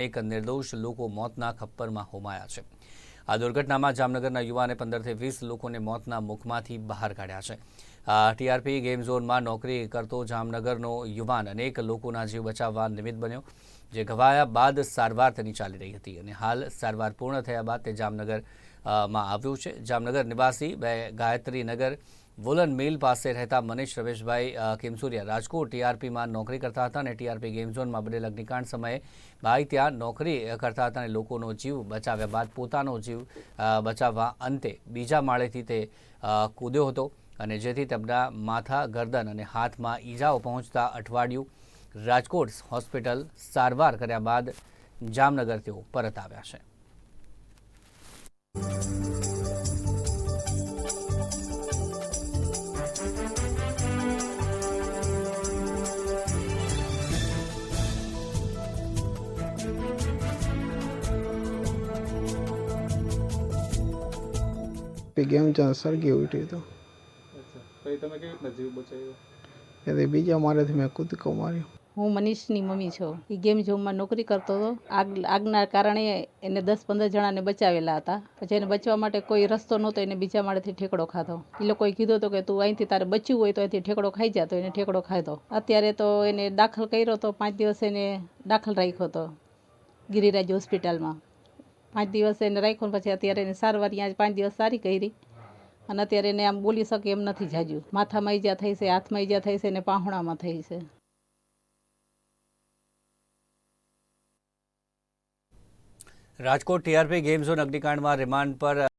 એક નિર્દોષ લોકો મોતના ખપ્પરમાં હોમાયા છે. આ દુર્ઘટનામાં જામનગરના યુવાને પંદરથી વીસ લોકોને મોતના મુખમાંથી બહાર કાઢ્યા છે. ટીઆરપી ગેમ ઝોનમાં નોકરી કરતો જામનગરનો યુવાન અનેક લોકોના જીવ બચાવવા નિમિત્ત બન્યો, જે ઘવાયા બાદ સારવાર તેની ચાલી રહી હતી અને હાલ સારવાર પૂર્ણ થયા બાદ તે જામનગરમાં આવ્યું છે. જામનગર નિવાસી બે ગાયત્રીનગર વોલન મિલ પાસે રહેતા મનીષ રમેશભાઈ કિમસુરિયા રાજકોટ ટીઆરપીમાં નોકરી કરતા હતા અને ટીઆરપી ગેમ ઝોનમાં બનેલ અગ્નિકાંડ સમયે ભાઈ ત્યાં નોકરી કરતા હતા અને લોકોનો જીવ બચાવ્યા બાદ પોતાનો જીવ બચાવવા અંતે બીજા માળેથી તે કૂદ્યો હતો અને જેથી તેમના માથા, ગરદન અને હાથમાં ઈજાઓ પહોંચતા અઠવાડિયું રાજકોટ હોસ્પિટલ સારવાર કર્યા બાદ જામનગર તેઓ પરત આવ્યા છે. તે ગેમ જ્યાં સળગી ઉઠી તો. પછી તમે કેવી રીતના જીવ બચાવ્યો? એટલે બીજા મારેથી મેં કૂદકો માર્યો. હું મનીષની મમ્મી છું. એ ગેમ ઝોનમાં નોકરી કરતો હતો. આગ આગના કારણે એને દસ પંદર જણાને બચાવેલા હતા. પછી એને બચવા માટે કોઈ રસ્તો નહોતો એને બીજા માળેથી ઠેકડો ખાધો. એ લોકોએ કીધું હતું કે તું અહીંથી તારે બચ્યું હોય તો અહીંથી ઠેકડો ખાઈ જતો એને ઠેકડો ખાધો. અત્યારે તો એને દાખલ કર્યો તો પાંચ દિવસ એને દાખલ રાખ્યો હતો. ગિરિરાજ હોસ્પિટલમાં. પાંચ દિવસ એને રાખ્યો પછી અત્યારે એને સારવાર પાંચ દિવસ સારી કરી. અને અત્યારે એને આમ બોલી શકે એમ નથી જાજુ. માથામાં ઈજા થઈ છે હાથમાં ઈજા થઈ છે અને પાહુણામાં થઈ છે. રાજકોટ ટીઆરપી ગેમ ઝોન અગ્નિકાંડમાં રિમાન્ડ પર